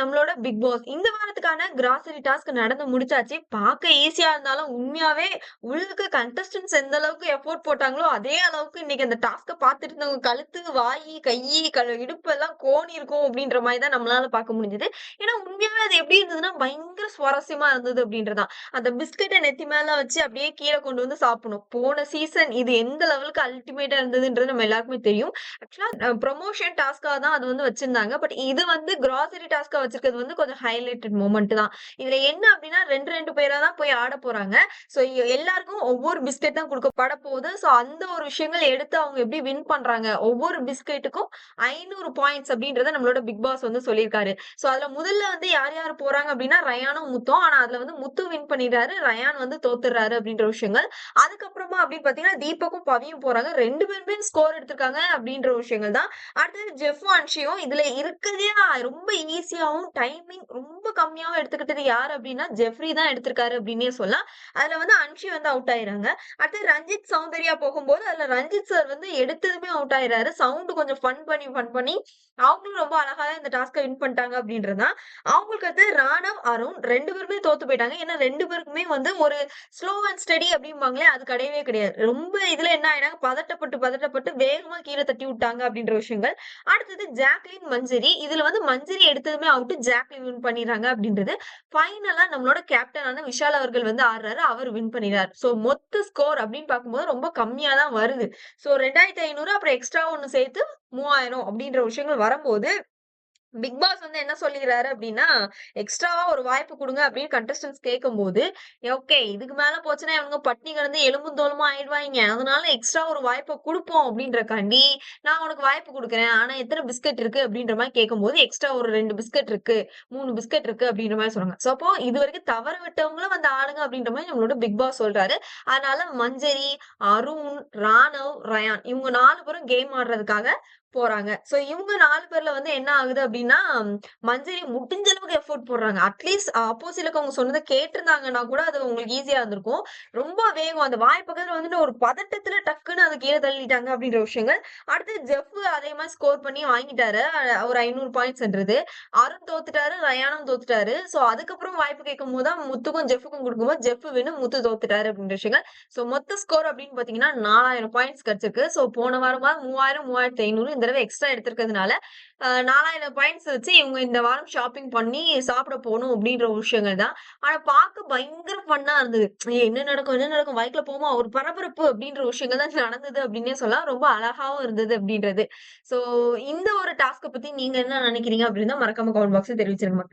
நம்மளோட big pass இந்த வாரத்துக்கான கிராசரி டாஸ்க் நடந்து முடிச்சாச்சு. பார்க்க ஈஸியா இருந்தாலும் உண்மையாவே உள்ளுக்கு கண்டஸ்டன்ஸ் எந்த அளவுக்கு எஃபோர்ட் போட்டாங்களோ அதே அளவுக்கு இன்னைக்கு அந்த டாஸ்க பார்த்துட்டு இருந்தவங்க கழுத்து வாய் கை இடுப்பு எல்லாம் கோணி இருக்கும் அப்படின்ற மாதிரி தான் நம்மளால பார்க்க முடிஞ்சது. ஏன்னா உண்மையாவே அது எப்படி இருந்ததுன்னா பயங்கர சுவாரஸ்யமா இருந்தது அப்படின்றதான். அந்த பிஸ்கட்டை நெத்தி மேல வச்சு அப்படியே கீழே கொண்டு வந்து சாப்பிடணும். போன சீசன் இது எந்த லெவலுக்கு அல்டிமேட்டா இருந்ததுன்றது நம்ம எல்லாருக்குமே தெரியும். ஆக்சுவலா ப்ரொமோஷன் டாஸ்க்காக தான் அது வந்து வச்சிருந்தாங்க. பட் இது வந்து கிராசரி டாஸ்கா வச்சிருக்கிறது வந்து கொஞ்சம் ஹைலைட்டட் மூமெண்ட் தான். இதுல என்ன அப்படின்னா ரெண்டு ரெண்டு பேரா தான் போய் ஆட போறாங்க. சோ எல்லாருக்கும் ஒவ்வொரு பிஸ்கெட் தான் கொடுக்கப்பட போகுது. சோ அந்த ஒரு விஷயங்கள் எடுத்து அவங்க எப்படி வின் பண்றாங்க? ஒவ்வொரு பிஸ்கெட்டுக்கும் ஐநூறு பாயிண்ட்ஸ் அப்படின்றத நம்மளோட பிக் பாஸ் வந்து சொல்லியிருக்காரு. சோ அதுல முதல்ல வந்து யார் யார் போறாங்க அப்படின்னா ரயானும் முத்தும். ஆனா அதுல வந்து முத்து வின் பண்ணிடுறாரு. ரயான் வந்து தோத்துறாரு அப்படின்ற விஷயங்கள். அதுக்கப்புறமா அப்படின்னு பாத்தீங்கன்னா தீபக்கும் பவியும் போறாங்க. ரெண்டு பேருமே ஸ்கோர் எடுத்திருக்காங்க அப்படின்ற விஷயங்கள் தான். அடுத்தது ஜெஃப் அன்ஷியும் இதுல இருக்கிறதே ரொம்ப ஈஸியாவும் டைமிங் ரொம்ப கம்மியாவும் எடுத்துக்கிட்டது யார் அப்படின்னா ஜெஃப்ரி தான் எடுத்திருக்காரு அப்படின்னே சொல்லலாம். அதுல வந்து அன்ஷி வந்து அவுட் ஆயிராங்க அடுத்து ரஞ்சித் சௌந்தர்யா போகும்போது அதுல ரஞ்சித் சார் வந்து எடுத்ததுமே அவுட் ஆயிராரு சவுண்ட் கொஞ்சம் ஃபன் பண்ணி ஃபன் பண்ணி அவங்களும் ரொம்ப அழகாக இந்த டாஸ்க்கை வின் பண்ணிட்டாங்க அப்படின்றதான் அவங்களுக்கு வந்து ராணவ் அருண் ரெண்டு பேருமே தோத்து போயிட்டாங்க. ஏன்னா ரெண்டு பேருக்குமே வந்து ஒரு ஸ்லோ அண்ட் ஸ்டடி அப்படிம்பாங்களே அது கிடையவே கிடையாது. ரொம்ப இதுல என்ன ஆயிடாங்க பதட்டப்பட்டு பதட்டப்பட்டு வேகமா கீழே தட்டி விட்டாங்க அப்படின்ற விஷயங்கள். அடுத்தது ஜாக்லின் மஞ்சரி இதுல வந்து மஞ்சரி எடுத்ததுமே அவுட் அவுட் ஜாக்லின் வின் பண்ணிடுறாங்க அப்படின்றது ஃபைனலா நம்மளோட கேப்டனான விஷால் அவர்கள் வந்து ஆடுறாரு அவர் வின் பண்ணிடுறாரு. சோ மொத்த ஸ்கோர் அப்படின்னு பார்க்கும்போது ரொம்ப கம்மியா தான் வருது. சோ ரெண்டாயிரத்தி ஐநூறு அப்புறம் எக்ஸ்ட்ரா ஒன்று சேர்த்து மூவாயிரம் அப்படின்ற விஷயங்கள் வரும்போது பிக் பாஸ் வந்து என்ன சொல்லிக்கிறாரு அப்படின்னா எக்ஸ்ட்ராவா ஒரு வாய்ப்பு கொடுங்க அப்படின்னு கண்டஸ்டன்ஸ் கேட்கும்போது ஓகே இதுக்கு மேல போச்சுன்னா இவங்க பட்னி கிடந்து எலும்பும் தோலுமா ஆயிடுவாங்க அதனால எக்ஸ்ட்ரா ஒரு வாய்ப்பை கொடுப்போம் அப்படின்றக்காண்டி நான் உனக்கு வாய்ப்பு கொடுக்குறேன். ஆனா எத்தனை பிஸ்கட் இருக்கு? அப்படின்ற மாதிரி கேட்கும் போது எக்ஸ்ட்ரா ஒரு ரெண்டு பிஸ்கட் இருக்கு. மூணு பிஸ்கட் இருக்கு அப்படின்ற மாதிரி சொல்றாங்க. சோ அப்போ இது வரைக்கும் தவற விட்டவங்களும் வந்து ஆளுங்க அப்படின்ற மாதிரி நம்மளோட பிக் பாஸ் சொல்றாரு. அதனால மஞ்சரி அருண் ராணவ் ரயான் இவங்க நாலு பேரும் கேம் ஆடுறதுக்காக போறாங்க. சோ இவங்க நாலு பேர்ல வந்து என்ன ஆகுது அப்படின்னா மஞ்சரி முடிஞ்ச அளவுக்கு எஃபோர்ட் போடுறாங்க. அட்லீஸ்ட் ஆப்போசிட்ல அவங்க சொன்னதை கேட்டிருந்தாங்கன்னா கூட அது உங்களுக்கு ஈஸியா இருந்திருக்கும். ரொம்ப வேகம் அந்த வாய் பக்கத்துல வந்துட்டு ஒரு பதட்டத்துல டக்குன்னு அதை கீழே தள்ளிட்டாங்க அப்படின்ற விஷயங்கள். அடுத்து ஜெஃப் அதே மாதிரி ஸ்கோர் பண்ணி வாங்கிட்டாரு. ஒரு ஐநூறு பாயிண்ட்ஸ்ன்றது அருண் தோத்துட்டாரு ரயானும் தோத்துட்டாரு. சோ அதுக்கப்புறம் வாய்ப்பு கேட்கும் போது தான் முத்துக்கும் ஜெஃபுக்கும் கொடுக்கும்போது ஜெஃப் வேணும் முத்து தோத்துட்டாரு அப்படின்ற விஷயங்கள். சோ மொத்த ஸ்கோர் அப்படின்னு பாத்தீங்கன்னா நாலாயிரம் பாயிண்ட்ஸ் கிடைச்சிருக்கு. சோ போன வாரமா மூவாயிரம் மூவாயிரத்தி ஐநூறு இந்த தடவை எக்ஸ்ட்ரா எடுத்திருக்கிறதுனால நாலாயிரம் பாயிண்ட்ஸ் வச்சு இவங்க இந்த வாரம் ஷாப்பிங் பண்ணி சாப்பிட போகணும் அப்படின்ற விஷயங்கள் தான். ஆனா பார்க்க பயங்கர ஃபன்னா இருந்தது. என்ன நடக்கும் என்ன நடக்கும் பைக்ல போமா ஒரு பரபரப்பு அப்படின்ற விஷயங்கள் தான் நடந்தது அப்படின்னே சொல்லலாம். ரொம்ப அழகாவும் இருந்தது அப்படின்றது. சோ இந்த ஒரு டாஸ்கை பத்தி நீங்க என்ன நினைக்கிறீங்க அப்படின்னு மறக்காம கமெண்ட் பாக்ஸ் தெரிவிச்சிருங்க மக்களே.